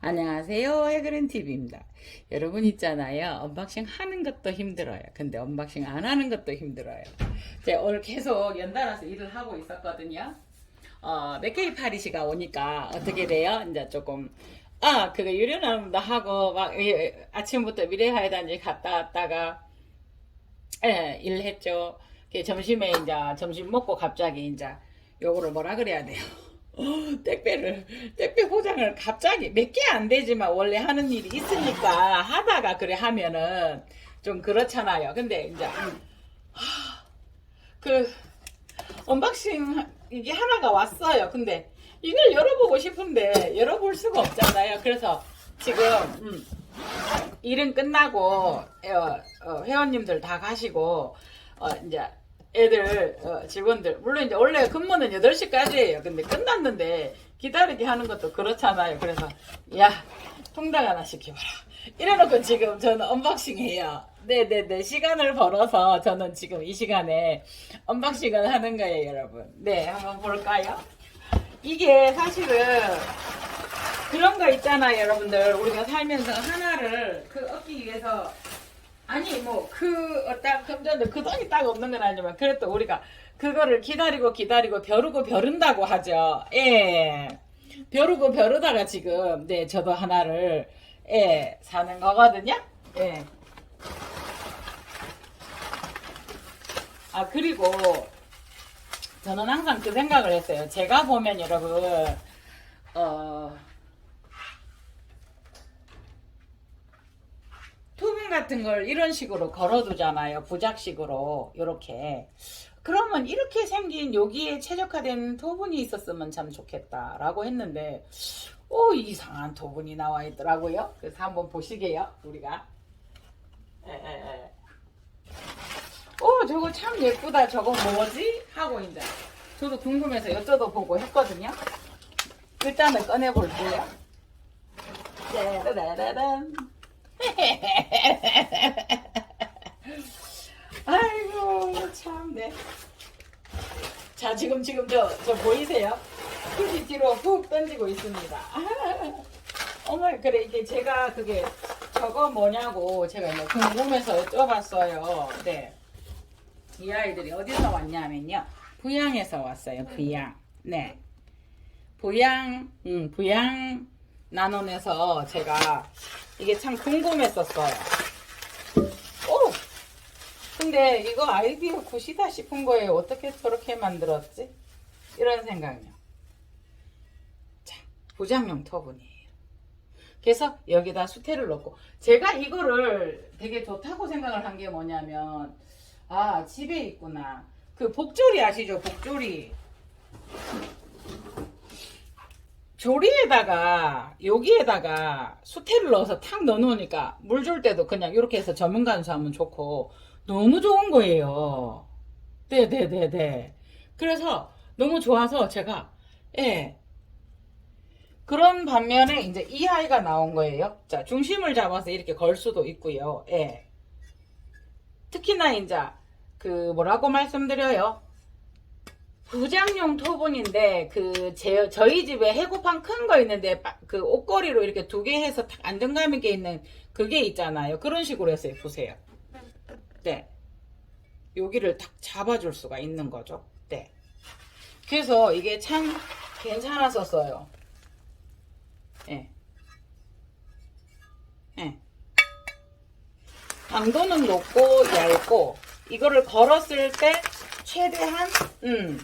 안녕하세요. 해그랜TV입니다. 여러분 있잖아요. 언박싱 하는 것도 힘들어요. 근데 언박싱 안 하는 것도 힘들어요. 제가 오늘 계속 연달아서 일을 하고 있었거든요. 어, 맥케이 파리시가 오니까 어떻게 돼요? 이제 조금, 아, 그거 유료나눔도 하고, 막, 예, 아침부터 미래하이단지 갔다 왔다가, 예, 일했죠. 그 점심에 이제, 점심 먹고 갑자기 이제, 요거를 뭐라 그래야 돼요? 택배를 택배 포장을 갑자기 몇 개 안 되지만 원래 하는 일이 있으니까 하다가 그래 하면은 좀 그렇잖아요. 근데 이제 하, 그 언박싱 이게 하나가 왔어요. 근데 이걸 열어보고 싶은데 열어볼 수가 없잖아요. 그래서 지금 음, 일은 끝나고 어, 어, 회원님들 다 가시고 어, 이제 애들 어, 직원들 물론 이제 원래 근무는 8시까지예요. 근데 끝났는데 기다리게 하는 것도 그렇잖아요. 그래서 야 통닭 하나 시켜봐라. 이래놓고 지금 저는 언박싱 해요. 네네네 시간을 벌어서 저는 지금 이 시간에 언박싱을 하는 거예요, 여러분. 네 한번 볼까요? 이게 사실은 그런 거 있잖아요, 여러분들. 우리가 살면서 하나를 그 얻기 위해서 아니 뭐그딱 금전도 그 돈이 딱 없는 건 아니지만 그래도 우리가 그거를 기다리고 기다리고 벼르고 벼른다고 하죠. 예. 벼르고 벼르다가 지금 네 저도 하나를 예 사는 거거든요. 예. 아 그리고 저는 항상 그 생각을 했어요. 제가 보면 여러분 어. 투빈 같은 걸 이런 식으로 걸어두잖아요. 부작식으로 이렇게. 그러면 이렇게 생긴 여기에 최적화된 토분이 있었으면 참 좋겠다라고 했는데 오 이상한 토분이 나와 있더라고요. 그래서 한번 보시게요. 우리가. 에, 에, 에. 오 저거 참 예쁘다. 저거 뭐지? 하고 이제 저도 궁금해서 여쭤보고 했거든요. 일단은 꺼내 볼게요. 짜라라란. 아이고 참네. 자 지금 지금 저 저 보이세요? 휴지 뒤로 훅 던지고 있습니다. 어머 그래 이게 제가 그게 저거 뭐냐고 제가 이제 궁금해서 여쭤봤어요. 네. 이 아이들이 어디서 왔냐면요. 부양에서 왔어요. 부양. 네. 부양, 음, 부양 나눔에서 제가 이게 참 궁금했었어요. 오! 근데 이거 아이디어 굿이다 싶은 거예요. 어떻게 저렇게 만들었지? 이런 생각이요. 자, 부장용 터분이에요. 그래서 여기다 수태를 넣고 제가 이거를 되게 좋다고 생각을 한 게 뭐냐면 아 집에 있구나 그 복조리 아시죠 복조리 조리에다가 여기에다가 수태를 넣어서 탁 넣어놓으니까 물 줄 때도 그냥 이렇게 해서 전문간수 하면 좋고 너무 좋은 거예요. 네네네네. 그래서 너무 좋아서 제가 예 그런 반면에 이제 이 아이가 나온 거예요. 자 중심을 잡아서 이렇게 걸 수도 있고요. 예 특히나 이제 그 뭐라고 말씀드려요. 부장용 토분인데 그 제, 저희 집에 해고판 큰 거 있는데 빠- 그 옷걸이로 이렇게 두 개 해서 탁 안정감 있게 있는 그게 있잖아요. 그런 식으로 했어요. 보세요. 네. 여기를 탁 잡아줄 수가 있는 거죠. 네. 그래서 이게 참 괜찮았었어요. 예. 예. 강도는 높고 얇고 이거를 걸었을 때 최대한 음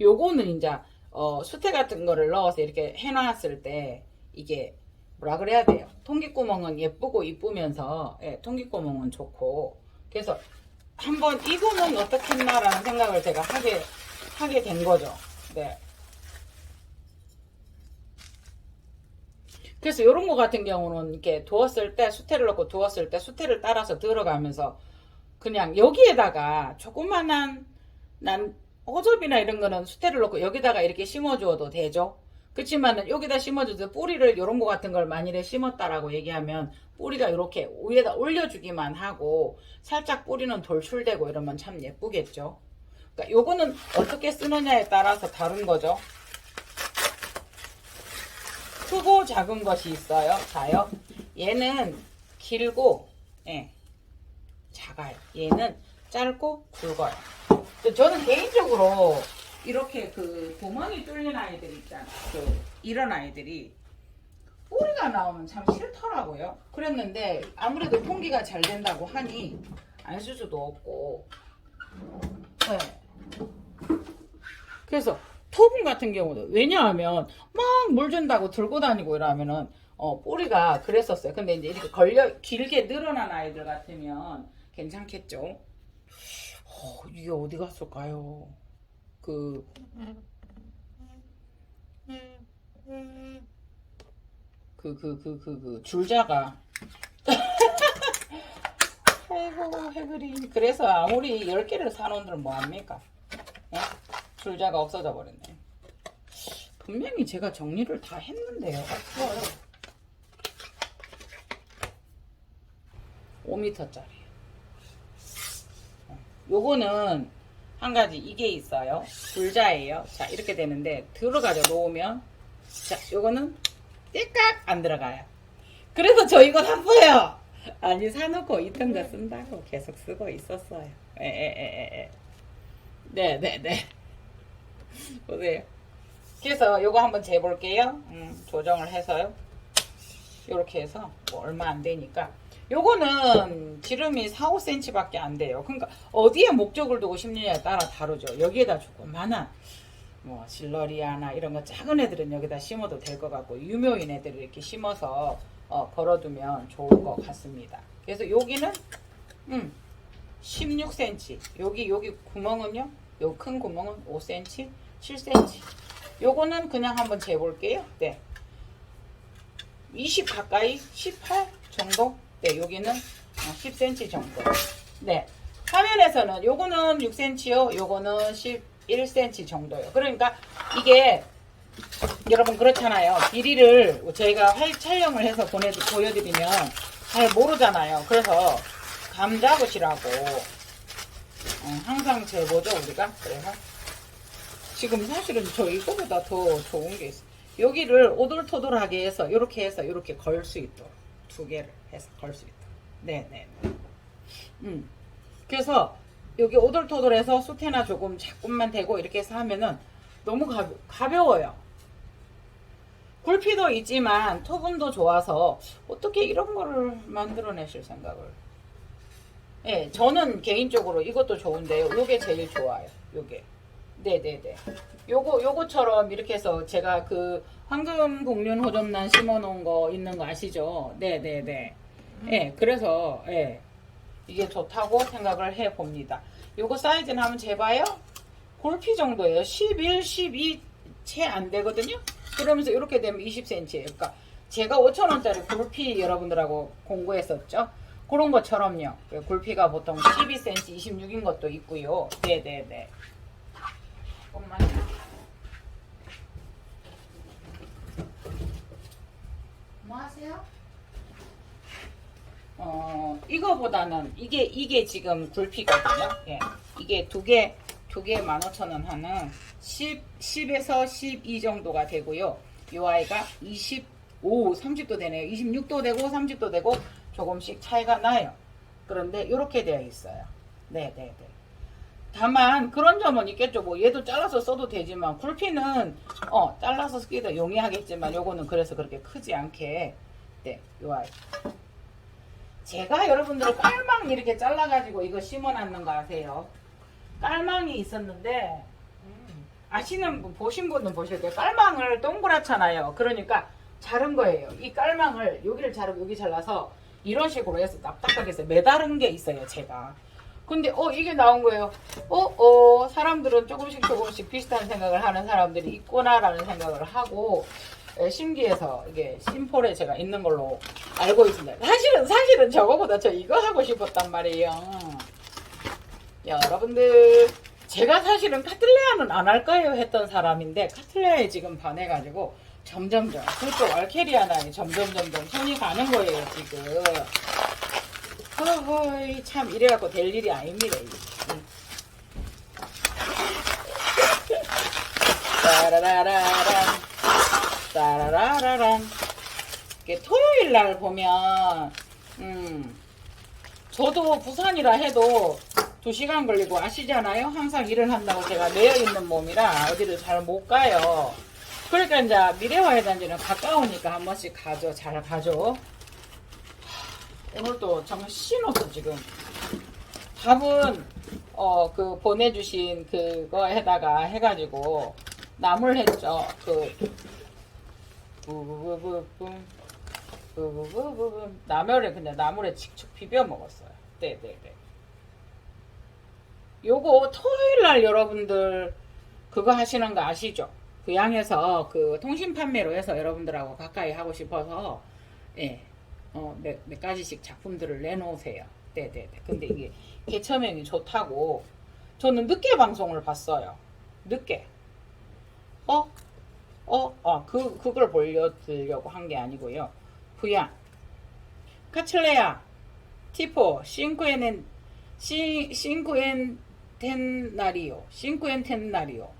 요거는 이제 어, 수태 같은 거를 넣어서 이렇게 해놨을 때 이게 뭐라 그래야 돼요? 통기구멍은 예쁘고 이쁘면서 예, 통기구멍은 좋고. 그래서 한번 이거는 어떻겠나라는 생각을 제가 하게 하게 된 거죠. 네. 그래서 이런 거 같은 경우는 이렇게 두었을 때 수태를 넣고 두었을 때 수태를 따라서 들어가면서 그냥 여기에다가 조그만한 난 호접이나 이런 거는 수태를 넣고 여기다가 이렇게 심어주어도 되죠. 그렇지만은 여기다 심어줘도 뿌리를 이런 거 같은 걸 만일에 심었다라고 얘기하면 뿌리가 이렇게 위에다 올려주기만 하고 살짝 뿌리는 돌출되고 이러면 참 예쁘겠죠. 그러니까 요거는 어떻게 쓰느냐에 따라서 다른 거죠. 크고 작은 것이 있어요. 자요. 얘는 길고, 예, 작아요. 얘는 짧고 굵어요. 근데 저는 개인적으로 이렇게 그 구멍이 뚫린 아이들 있잖아. 그 이런 아이들이 뿌리가 나오면 참 싫더라고요. 그랬는데 아무래도 통기가 잘 된다고 하니 안쓸 수도 없고. 네. 그래서 토분 같은 경우도 왜냐하면 막 물 준다고 들고 다니고 이러면은 어 뿌리가 그랬었어요. 근데 이제 이렇게 걸려 길게 늘어난 아이들 같으면 괜찮겠죠. 어, 이게 어디 갔을까요? 그 그 그 그 그 그 줄자가. 아이고 해그리. 그래서 아무리 10개를 사놓은들 뭐합니까? 예? 줄자가 없어져 버렸네. 분명히 제가 정리를 다 했는데요. 없어요 5m짜리 요거는 한 가지 이게 있어요. 줄자예요. 자 이렇게 되는데 들어가져 놓으면. 자 요거는 띠깍 안 들어가요. 그래서 저 이거 샀어요. 아니 사놓고 있던 거 쓴다고 계속 쓰고 있었어요. 에에에에. 네네네. 보세요. 그래서 요거 한번 재볼게요. 음, 조정을 해서요. 요렇게 해서 뭐 얼마 안 되니까 요거는 지름이 4, 5cm 밖에 안 돼요 그러니까 어디에 목적을 두고 심느냐에 따라 다르죠 여기에다 조그만한 뭐 실러리아나 이런 거 작은 애들은 여기다 심어도 될 것 같고 유묘인 애들을 이렇게 심어서 어, 걸어두면 좋을 것 같습니다. 그래서 여기는 음, 16cm 여기 여기 구멍은요 요 큰 구멍은 5cm 7cm 요거는 그냥 한번 재볼게요. 네. 20 가까이 18 정도 네 여기는 어, 10cm 정도. 네. 화면에서는 요거는 6cm요 요거는 11cm 정도요. 그러니까 이게 여러분 그렇잖아요. 길이를 저희가 할 촬영을 해서 보내 보여드리면 잘 모르잖아요. 그래서 감 잡으시라고. 어, 항상 재보죠 우리가? 그래서 지금 사실은 저 이거보다 더 좋은 게 있어요. 여기를 오돌토돌하게 해서 이렇게 해서 이렇게 걸 수 있도록 두 개를 해서 걸 수 있도록 네네. 음. 그래서 여기 오돌토돌해서 수태나 조금 자꾸만 대고 이렇게 해서 하면은 너무 가, 가벼워요. 굴피도 있지만 토분도 좋아서 어떻게 이런 거를 만들어내실 생각을? 예 저는 개인적으로 이것도 좋은데요. 요게 제일 좋아요. 요게 네네네. 요거, 요거처럼 이렇게 해서 제가 그 황금 복륜 호접란 심어 놓은 거 있는 거 아시죠? 네네네. 예, 그래서, 예, 이게 좋다고 생각을 해 봅니다. 요거 사이즈는 한번 재봐요. 골피 정도예요. 11, 12 채 안 되거든요? 그러면서 이렇게 되면 20cm예요. 그러니까 제가 5천원짜리 골피 여러분들하고 공부했었죠? 그런 것처럼요. 골피가 보통 12cm, 26인 것도 있고요. 네네네. 조금만요. 뭐? 어, 이거보다는 이게 이게 지금 굴피거든요. 예. 이게 두 개, 두 개 15,000원 하는 10, 10에서 12 정도가 되고요. 이 아이가 25, 30도 되네요. 26도 되고 30도 되고 조금씩 차이가 나요. 그런데 이렇게 되어 있어요. 네, 네, 네. 다만 그런 점은 있겠죠. 뭐 얘도 잘라서 써도 되지만 굴피는 어 잘라서 쓰기도 용이하겠지만 요거는 그래서 그렇게 크지 않게 네, 요 아이. 제가 여러분들 깔망 이렇게 잘라가지고 이거 심어놨는 거 아세요? 깔망이 있었는데 음, 아시는 분 보신 분은 보실 거예요. 깔망을 동그랗잖아요. 그러니까 자른 거예요. 이 깔망을 여기를 자르고 여기 잘라서 이런 식으로 해서 딱딱하게 해서 매다른 게 있어요. 제가. 근데 어 이게 나온 거예요. 어, 어 사람들은 조금씩 조금씩 비슷한 생각을 하는 사람들이 있구나라는 생각을 하고 에, 신기해서 이게 심폴에 제가 있는 걸로 알고 있습니다. 사실은 사실은 저거보다 저 이거 하고 싶었단 말이에요. 야, 여러분들 제가 사실은 카틀레아는 안할 거예요 했던 사람인데 카틀레아에 지금 반해가지고 점점점 그쪽 알케리아나에 점점 점점 손이 가는 거예요 지금. 허허이 참 이래갖고 될 일이 아닙니다. 따라라라란 따라라라란 토요일 날 보면 음 저도 부산이라 해도 두 시간 걸리고 아시잖아요. 항상 일을 한다고 제가 매여 있는 몸이라 어디를 잘 못 가요. 그러니까 이제 미래화해단지는 가까우니까 한 번씩 가죠. 잘 가죠. 하, 오늘도 정말 신었어 지금. 답은 어 그 보내주신 그거에다가 해가지고 나물 했죠. 그 부부부부부 부부부부부 나물에 그냥 나물에 직접 비벼 먹었어요. 네네네. 요거 토요일 날 여러분들 그거 하시는 거 아시죠? 그 양에서 그 통신 판매로 해서 여러분들하고 가까이 하고 싶어서 예. 어, 몇, 몇 가지씩 작품들을 내놓으세요. 네네네. 근데 이게 개처명이 좋다고 저는 늦게 방송을 봤어요. 늦게. 어? 어? 어, 그, 그걸 보여드리려고 한 게 아니고요. 부양. 카칠레아. 티포. 싱쿠에넨, 시, 싱쿠엔텐나리오. 싱쿠엔텐나리오.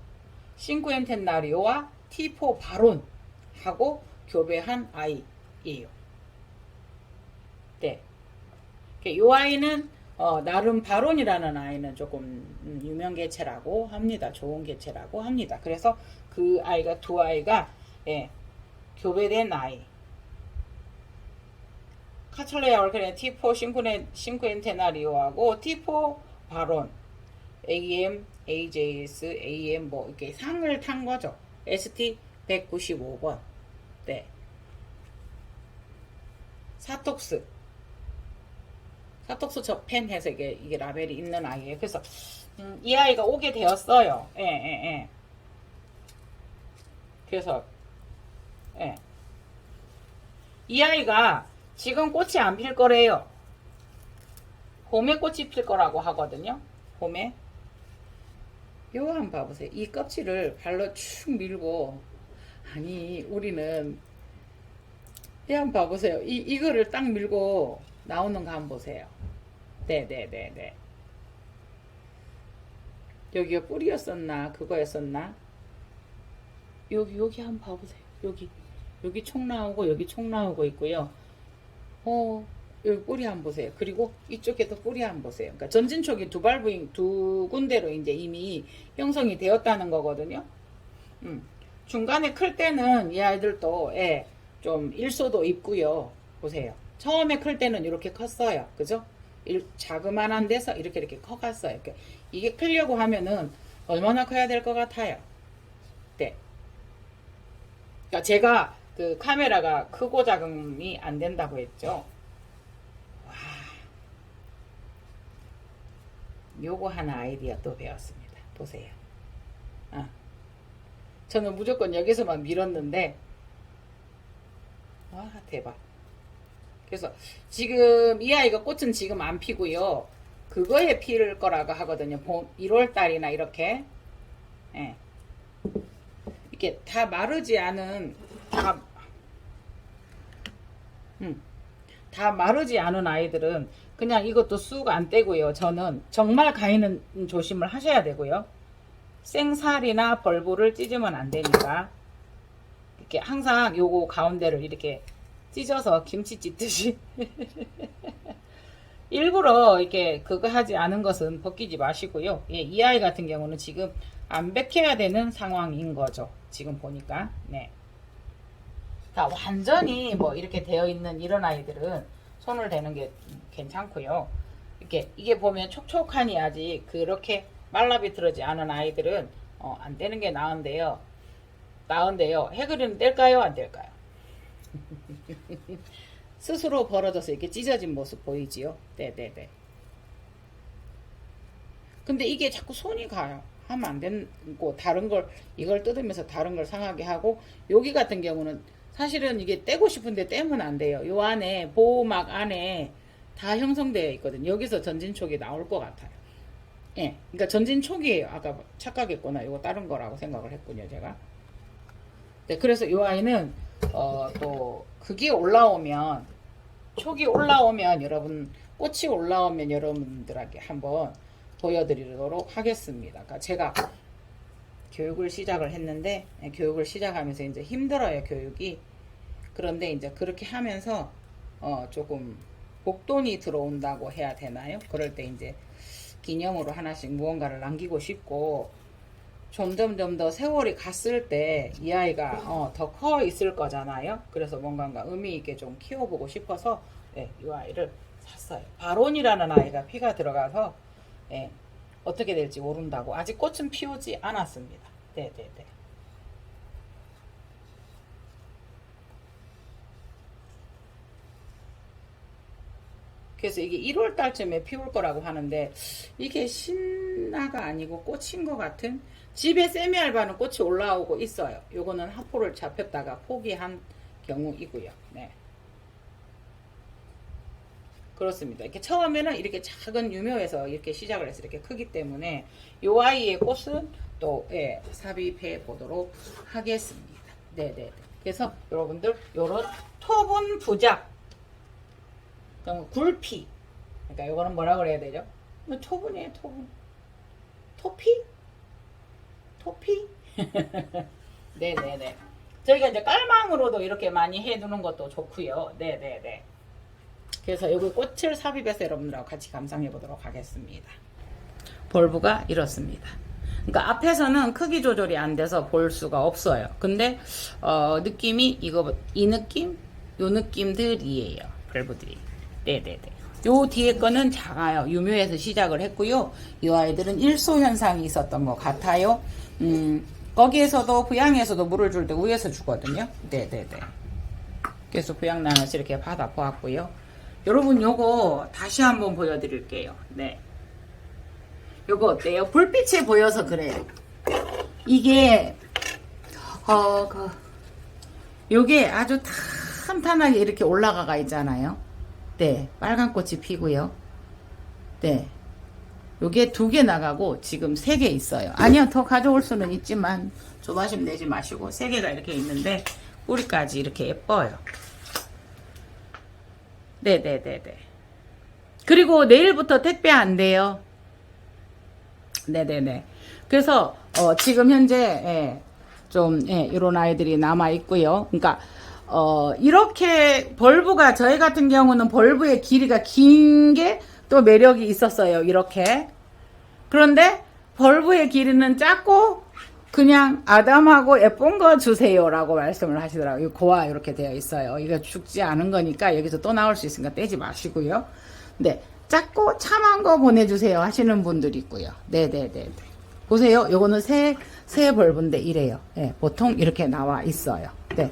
싱쿠엔텐나리오와 티포 바론하고 교배한 아이예요. 네. 이 아이는 어, 나름 바론이라는 아이는 조금 음, 유명 개체라고 합니다. 좋은 개체라고 합니다. 그래서 그 아이가 두 아이가 예, 교배된 아이. 카철레아 얼크네 T4 싱쿠엔, 싱쿠엔테나리오하고 T4 바론 AM, AJS, AM 뭐 이렇게 상을 탄 거죠. ST 195번. 네. 사톡스. 사톡스 저펜 해서 이게, 이게 라벨이 있는 아이예요. 그래서 음, 이 아이가 오게 되었어요. 예, 예, 예. 그래서 예. 이 아이가 지금 꽃이 안 필 거래요. 봄에 꽃이 필 거라고 하거든요. 봄에. 요거 한번 봐보세요. 이 껍질을 발로 축 밀고 아니 우리는 이 한번 봐보세요. 이 이거를 딱 밀고 나오는 거 한번 보세요. 네네네네. 여기가 뿌리였었나 그거였었나? 여기 여기 한번 봐보세요. 여기 여기 총 나오고 여기 총 나오고 있고요. 어 여기 뿌리 한번 보세요. 그리고 이쪽에도 뿌리 한번 보세요. 그러니까 전진촉이 두 발부인 두 군데로 이제 이미 형성이 되었다는 거거든요. 음. 중간에 클 때는 이 아이들도 예, 좀 일소도 있고요. 보세요. 처음에 클 때는 이렇게 컸어요. 그죠? 일, 자그만한 데서 이렇게 이렇게 커갔어요. 이렇게. 이게 크려고 하면은 얼마나 커야 될 것 같아요? 네. 그러니까 제가 그 카메라가 크고 작음이 안 된다고 했죠. 와. 요거 하나 아이디어 또 배웠습니다. 보세요. 아. 저는 무조건 여기서만 밀었는데 와 대박. 그래서 지금 이 아이가 꽃은 지금 안 피고요. 그거에 필 거라고 하거든요. 봄 1월 달이나 이렇게. 예. 이렇게 다 마르지 않은 다 음. 다 마르지 않은 아이들은 그냥 이것도 쑥 안 떼고요. 저는 정말 가위는 조심을 하셔야 되고요. 생살이나 벌브를 찢으면 안 되니까 이렇게 항상 요거 가운데를 이렇게 찢어서 김치 찢듯이 일부러 이렇게 그거 하지 않은 것은 벗기지 마시고요. 예, 이 아이 같은 경우는 지금 안 벗겨야 되는 상황인 거죠. 지금 보니까 네. 자, 완전히 뭐 이렇게 되어 있는 이런 아이들은 손을 대는 게 괜찮고요. 이렇게 이게 보면 촉촉하니 아직 그렇게 말라비틀어지 않은 아이들은 어, 안 되는 게 나은데요. 나은데요. 해그리는 뗄까요? 안 뗄까요? 스스로 벌어져서 이렇게 찢어진 모습 보이지요? 네네네. 근데 이게 자꾸 손이 가요. 하면 안 되고 다른 걸 이걸 뜯으면서 다른 걸 상하게 하고 여기 같은 경우는 사실은 이게 떼고 싶은데 떼면 안 돼요. 요 안에 보호막 안에 다 형성되어 있거든요. 여기서 전진촉이 나올 것 같아요. 예, 그러니까 전진촉이에요. 아까 착각했구나. 이거 다른 거라고 생각을 했군요, 제가. 네, 그래서 이 아이는 어, 또 그게 올라오면 촉이 올라오면 여러분 꽃이 올라오면 여러분들에게 한번 보여드리도록 하겠습니다. 그러니까 제가 교육을 시작을 했는데 예, 교육을 시작하면서 이제 힘들어요 교육이 그런데 이제 그렇게 하면서 어 조금 목돈이 들어온다고 해야 되나요? 그럴 때 이제 기념으로 하나씩 무언가를 남기고 싶고 점점점 더 세월이 갔을 때 이 아이가 어, 더 커 있을 거잖아요. 그래서 뭔가 의미 있게 좀 키워보고 싶어서 예, 이 아이를 샀어요. 바론이라는 아이가 피가 들어가서 예, 어떻게 될지 모른다고 아직 꽃은 피우지 않았습니다. 네네네. 그래서 이게 1월 달쯤에 피울 거라고 하는데 이게 신나가 아니고 꽃인 것 같은 집에 세미 알바는 꽃이 올라오고 있어요. 요거는 하포를 잡혔다가 포기한 경우이고요. 네. 그렇습니다. 이렇게 처음에는 이렇게 작은 유묘에서 이렇게 시작을 해서 이렇게 크기 때문에 요 아이의 꽃은 또 예, 삽입해 보도록 하겠습니다. 네네. 그래서 여러분들 요런 토분 부작 굴피 그러니까 요거는 뭐라 그래야 되죠? 뭐 토분이에요 토분 토피? 토피? 네네네 저희가 이제 깔망으로도 이렇게 많이 해두는 것도 좋고요 네네네 그래서 여기 꽃을 삽입해서 여러분들하고 같이 감상해 보도록 하겠습니다 볼브가 이렇습니다 그러니까 앞에서는 크기 조절이 안 돼서 볼 수가 없어요 근데 어, 느낌이 이거 이 느낌 요 느낌들이에요 볼브들이 네네네. 요 뒤에 거는 작아요. 유묘에서 시작을 했고요. 이 아이들은 일소 현상이 있었던 것 같아요. 음, 거기에서도 부양에서도 물을 줄 때 위에서 주거든요. 네네네. 그래서 부양란에서 이렇게 받아 보았고요. 여러분 요거 다시 한번 보여드릴게요. 네. 요거 어때요? 불빛에 보여서 그래요. 이게 어, 그, 요게 아주 탄탄하게 이렇게 올라가가 있잖아요. 네, 빨간 꽃이 피고요. 네. 요게 두 개 나가고 지금 세 개 있어요. 아니요, 더 가져올 수는 있지만 조바심 내지 마시고 세 개가 이렇게 있는데 뿌리까지 이렇게 예뻐요. 네네네네. 그리고 내일부터 택배 안 돼요. 네네네. 그래서 어, 지금 현재 예, 좀 예, 이런 아이들이 남아 있고요. 그러니까 어, 이렇게 벌브가 저희 같은 경우는 벌브의 길이가 긴게 또 매력이 있었어요. 이렇게. 그런데 벌브의 길이는 작고 그냥 아담하고 예쁜 거 주세요라고 말씀을 하시더라고요. 고와 이렇게 되어 있어요. 이거 죽지 않은 거니까 여기서 또 나올 수 있으니까 떼지 마시고요. 네. 작고 참한 거 보내주세요 하시는 분들이 있고요. 네네네. 보세요. 요거는 새, 새 벌브인데 이래요. 네, 보통 이렇게 나와 있어요. 네.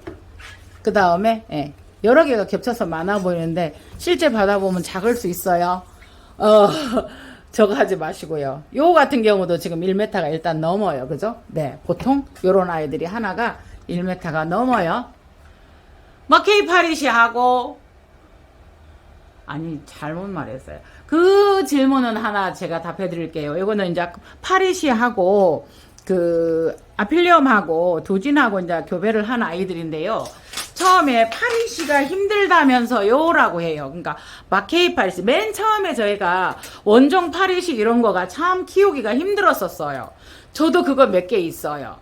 그 다음에 예, 여러 개가 겹쳐서 많아 보이는데 실제 받아보면 작을 수 있어요. 어, 저거 하지 마시고요. 요 같은 경우도 지금 1m가 일단 넘어요. 그죠? 네, 보통 요런 아이들이 하나가 1m가 넘어요. 마케이 파리시 하고 아니 잘못 말했어요. 그 질문은 하나 제가 답해 드릴게요. 이거는 이제 파리시 하고 그 아필리엄하고 도진하고 이제 교배를 한 아이들인데요. 처음에 파리시가 힘들다면서요라고 해요. 그러니까 마케이 맨 처음에 저희가 원종 파리시 이런 거가 참 키우기가 힘들었었어요. 저도 그거 몇 개 있어요.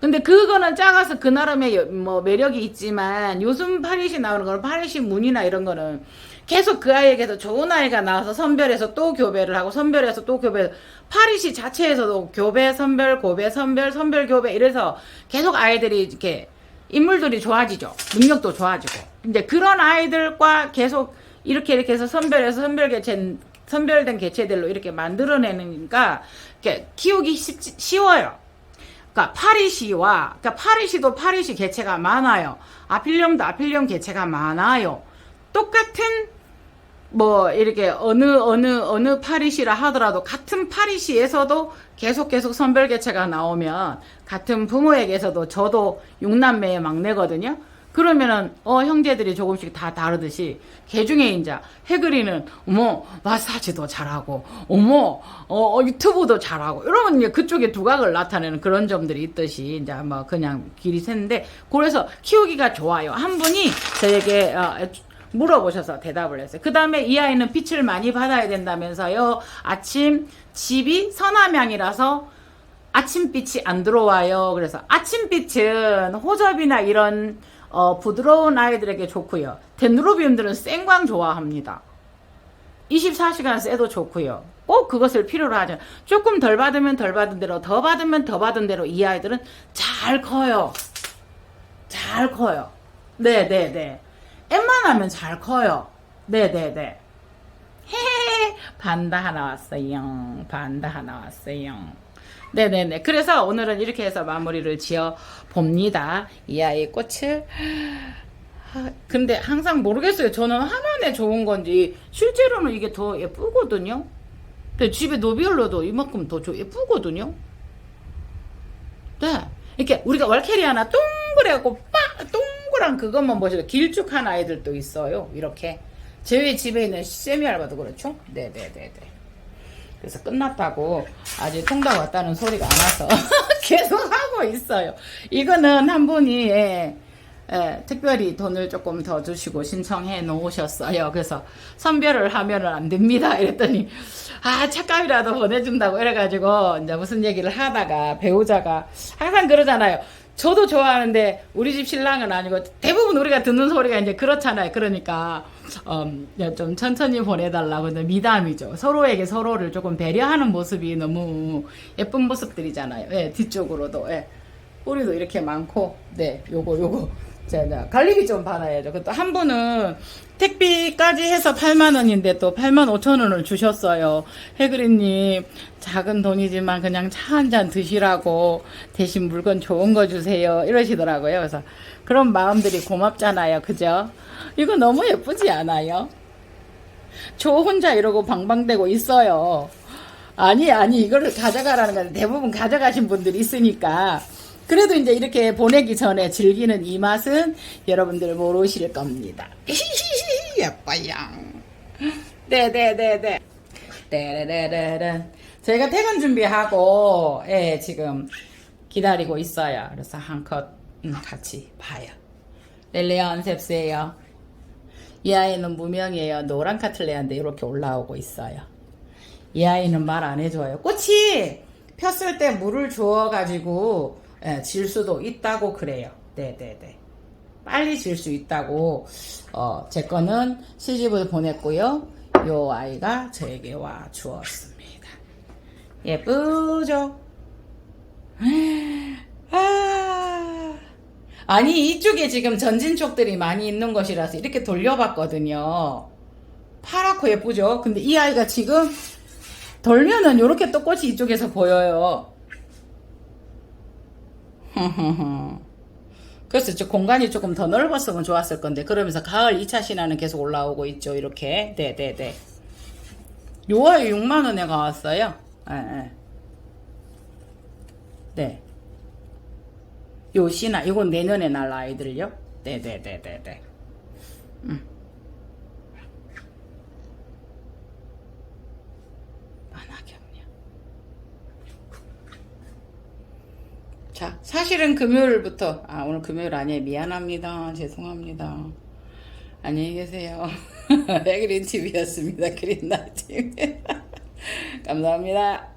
근데 그거는 작아서 그 나름의 여- 뭐 매력이 있지만 요즘 파리시 나오는 거는 파리시 문이나 이런 거는 계속 그 아이에게서 좋은 아이가 나와서 선별해서 또 교배를 하고 선별해서 또 교배 파리시 자체에서도 교배 선별 고배 선별 선별 교배 이래서 계속 아이들이 이렇게 인물들이 좋아지죠 능력도 좋아지고 근데 그런 아이들과 계속 이렇게 이렇게 해서 선별해서 선별 개체 선별된 개체들로 이렇게 만들어내니까 이렇게 키우기 쉽, 쉬워요. 그러니까 파리시와 그러니까 파리시도 파리시 개체가 많아요. 아필륨도 아필륨 개체가 많아요. 똑같은 뭐 이렇게 어느 어느 어느 파리시라 하더라도 같은 파리시에서도 계속 계속 선별 개체가 나오면 같은 부모에게서도 저도 육남매의 막내거든요. 그러면은 어 형제들이 조금씩 다 다르듯이 개 중에 이제 해그리는 어머 마사지도 잘하고 어머 어, 어, 유튜브도 잘하고 이러면 이제 그쪽에 두각을 나타내는 그런 점들이 있듯이 이제 뭐 그냥 길이 샜는데 그래서 키우기가 좋아요. 한 분이 저에게 어, 물어보셔서 대답을 했어요. 그 다음에 이 아이는 빛을 많이 받아야 된다면서요. 아침 집이 서남향이라서 아침빛이 안 들어와요. 그래서 아침빛은 호접이나 이런 어, 부드러운 아이들에게 좋고요. 데누로비움들은 생광 좋아합니다. 24시간 쎄도 좋고요. 꼭 그것을 필요로 하죠. 조금 덜 받으면 덜 받은 대로, 더 받으면 더 받은 대로 이 아이들은 잘 커요. 잘 커요. 네 네 네. 웬만하면 잘 커요. 네네네. 헤헤 반다 하나 왔어요. 반다 하나 왔어요. 네네네. 그래서 오늘은 이렇게 해서 마무리를 지어 봅니다. 이 아이의 꽃을. 아, 근데 항상 모르겠어요. 저는 화면에 좋은 건지 실제로는 이게 더 예쁘거든요. 근데 집에 노비올로도 이만큼 더 조- 예쁘거든요. 네. 이렇게 우리가 월캐리 하나 동그랗고 빡 동 그란 그것만 보셔도 길쭉한 아이들도 있어요. 이렇게 저희 집에 있는 세미알바도 그렇죠. 네네네네. 그래서 끝났다고 아직 통닭 왔다는 소리가 안 와서 계속 하고 있어요. 이거는 한 분이 예, 예, 특별히 돈을 조금 더 주시고 신청해 놓으셨어요. 그래서 선별을 하면은 안 됩니다. 이랬더니 아 착감이라도 보내준다고 이래가지고 이제 무슨 얘기를 하다가 배우자가 항상 그러잖아요. 저도 좋아하는데 우리 집 신랑은 아니고 대부분 우리가 듣는 소리가 이제 그렇잖아요. 그러니까 음, 좀 천천히 보내달라고 미담이죠. 서로에게 서로를 조금 배려하는 모습이 너무 예쁜 모습들이잖아요. 예, 뒤쪽으로도 예. 뿌리도 이렇게 많고 네 요거 요거 제가 갈리비 좀 받아야죠. 그또 한 분은 택비까지 해서 8만 원인데 또 8만 5천 원을 주셨어요. 해그리님 작은 돈이지만 그냥 차 한 잔 드시라고 대신 물건 좋은 거 주세요 이러시더라고요. 그래서 그런 마음들이 고맙잖아요. 그죠? 이거 너무 예쁘지 않아요? 저 혼자 이러고 방방대고 있어요. 아니, 아니, 이거를 가져가라는 건 대부분 가져가신 분들이 있으니까. 그래도 이제 이렇게 보내기 전에 즐기는 이 맛은 여러분들 모르실 겁니다. 예뻐요. 네네네네. 네네네네. 저희가 퇴근 준비하고, 예, 지금 기다리고 있어요. 그래서 한컷 음, 같이 봐요. 렐레온 셉스예요. 이 아이는 무명이에요. 노란 카틀레아인데 이렇게 올라오고 있어요. 이 아이는 말 안 해줘요. 꽃이 폈을 때 물을 주어가지고 예, 질 수도 있다고 그래요. 네네네. 빨리 질 수 있다고 어, 제 거는 시집을 보냈고요. 요 아이가 저에게 와 주었습니다. 예쁘죠? 아, 아니 이쪽에 지금 전진촉들이 많이 있는 것이라서 이렇게 돌려봤거든요. 파랗고 예쁘죠? 근데 이 아이가 지금 돌면은 이렇게 또 꽃이 이쪽에서 보여요. 그래서 저 공간이 조금 더 넓었으면 좋았을 건데 그러면서 가을 2차 신화는 계속 올라오고 있죠. 이렇게 네네네. 요아이 6만 원에 가 왔어요. 예, 예. 네. 요 신화 이건 내년에 날 아이들요. 네네네네네. 만화경이야. 자, 사실은 금요일부터, 아, 오늘 금요일 아니에요. 미안합니다. 죄송합니다. 안녕히 계세요. 백그린 TV였습니다. 그린나이트. 감사합니다.